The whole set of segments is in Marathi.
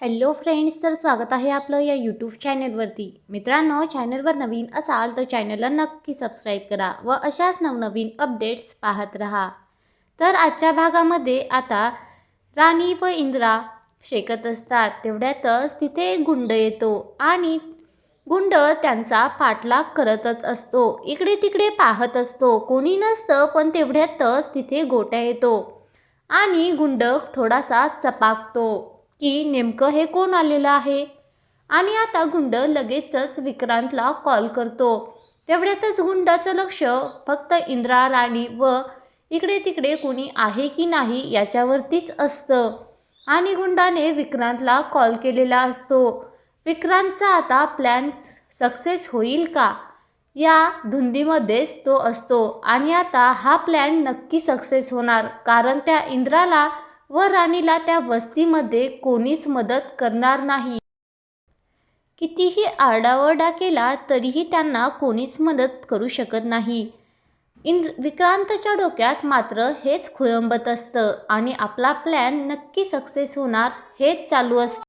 हॅलो फ्रेंड्स तर स्वागत आहे आपलं या यूट्यूब चॅनलवरती मित्रांनो चॅनलवर नवीन असाल तर चॅनलला नक्की सबस्क्राईब करा व अशाच नवनवीन अपडेट्स पाहत राहा. तर आजच्या भागामध्ये आता राणी व इंद्रा शेकत असतात. तेवढ्यातच तिथे एक गुंड येतो आणि गुंड त्यांचा पाठलाग करतच असतो. इकडे तिकडे पाहत असतो. कोणी नसतं पण तेवढ्यातच तिथे गोट्या येतो आणि गुंड थोडासा चपाकतो. की नेमकं हे कोण आलेलं आहे? आणि आता गुंड लगेचच विक्रांतला कॉल करतो. तेवढ्यातच गुंडाचं लक्ष फक्त इंद्रा राणी व इकडे तिकडे कोणी आहे की नाही याच्यावरतीच असतं. आणि गुंडाने विक्रांतला कॉल केलेला असतो. विक्रांतचा आता प्लॅन सक्सेस होईल का? या धुंदीमध्येच तो असतो. आणि आता हा प्लॅन नक्की सक्सेस होणार. कारण त्या इंद्राला व राणीला त्या वस्तीमध्ये कोणीच मदत करणार नाही. कितीही आरडाओरडा केला तरीही त्यांना कोणीच मदत करू शकत नाही. इंद्र विक्रांतच्या डोक्यात मात्र हेच खुळंबत असतं आणि आपला प्लॅन नक्की सक्सेस होणार हेच चालू असतं.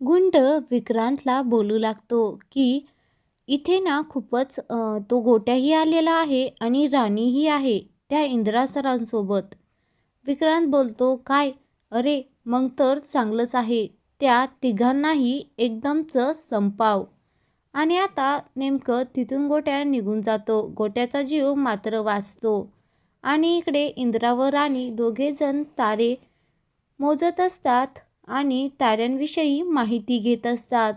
गुंड विक्रांतला बोलू लागतो की इथे ना खूपच तो गोट्याही आलेला आहे आणि राणीही आहे त्या इंद्रा सरांसोबत विक्रांत बोलतो काय? अरे मग तर चांगलंच आहे. त्या तिघांनाही एकदमचं संपाव. आणि आता नेमकं तिथून गोट्या निघून जातो. गोट्याचा जीव मात्र वाचतो. आणि इकडे इंद्रा व राणी दोघेजण तारे मोजत असतात आणि ताऱ्यांविषयी माहिती घेत असतात.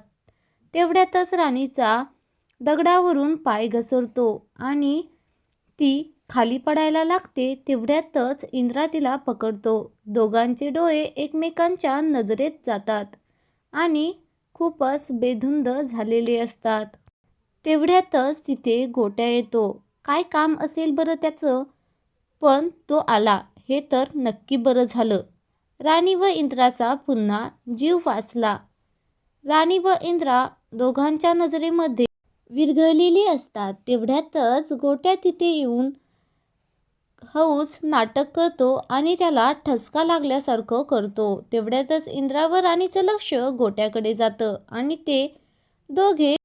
तेवढ्यातच राणीचा दगडावरून पाय घसरतो आणि ती खाली पडायला लागते तेवढ्यातच इंद्रा तिला पकडतो. दोघांचे डोळे एकमेकांच्या नजरेत जातात आणि खूपच बेधुंद झालेले असतात. तेवढ्यातच तिथे गोट्या येतो. काय काम असेल बरं त्याचं? पण तो आला. हे तर नक्की बरं झालं. राणी व इंद्राचा पुन्हा जीव वाचला. राणी व इंद्रा दोघांच्या नजरेमध्ये विरघळलेली असतात. तेवढ्यातच गोट्या तिथे येऊन हौस नाटक करतो आणि त्याला ठसका लागल्यासारखं करतो. तेवढ्यातच इंद्रा व राणीचं लक्ष गोट्याकडे जातं आणि ते दोघे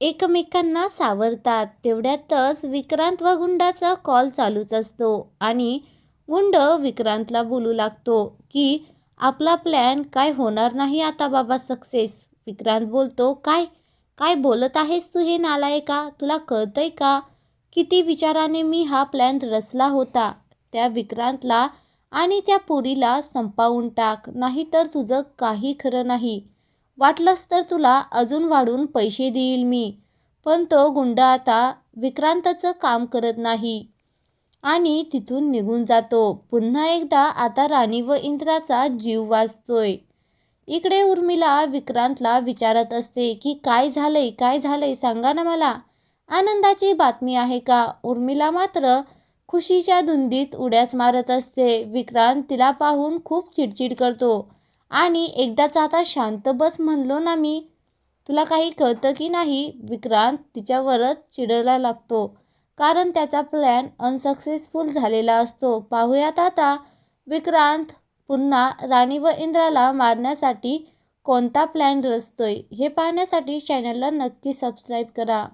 एकमेकांना सावरतात. तेवढ्यातच विक्रांत व गुंडाचा कॉल चालूच असतो आणि गुंड विक्रांतला बोलू लागतो की आपला प्लॅन काय होणार नाही आता बाबा सक्सेस विक्रांत बोलतो काय? काय बोलत आहेस तू हे नालायका? तुला कळतंय का? किती विचाराने मी हा प्लॅन रचला होता त्या विक्रांतला आणि त्या पोरीला संपावून टाक नाही तर तुझं काही खरं नाही. वाटलंच तर तुला अजून वाढून पैसे देईल मी पण तो गुंड आता विक्रांतचं काम करत नाही. आणि तिथून निघून जातो. पुन्हा एकदा आता राणी व इंद्राचा जीव वाचतोय. इकडे उर्मिला विक्रांतला विचारत असते की काय झालंय? काय झालंय? सांगा ना मला. आनंदाची बातमी आहे का? उर्मिला मात्र खुशीच्या धुंदीत उड्याच मारत असते. विक्रांत तिला पाहून खूप चिडचिड करतो. आणि एकदाच आता शांत बस म्हणलो ना मी तुला काही कळतं की नाही? विक्रांत तिच्यावरच चिडायला लागतो. कारण त्याचा प्लॅन अनसक्सेसफुल झालेला असतो. पाहूयात आता विक्रांत पुन्हा राणी व इंद्राला मारण्यासाठी कोणता प्लॅन रचतोय? हे पाहण्यासाठी चॅनलला नक्की सबस्क्राईब करा.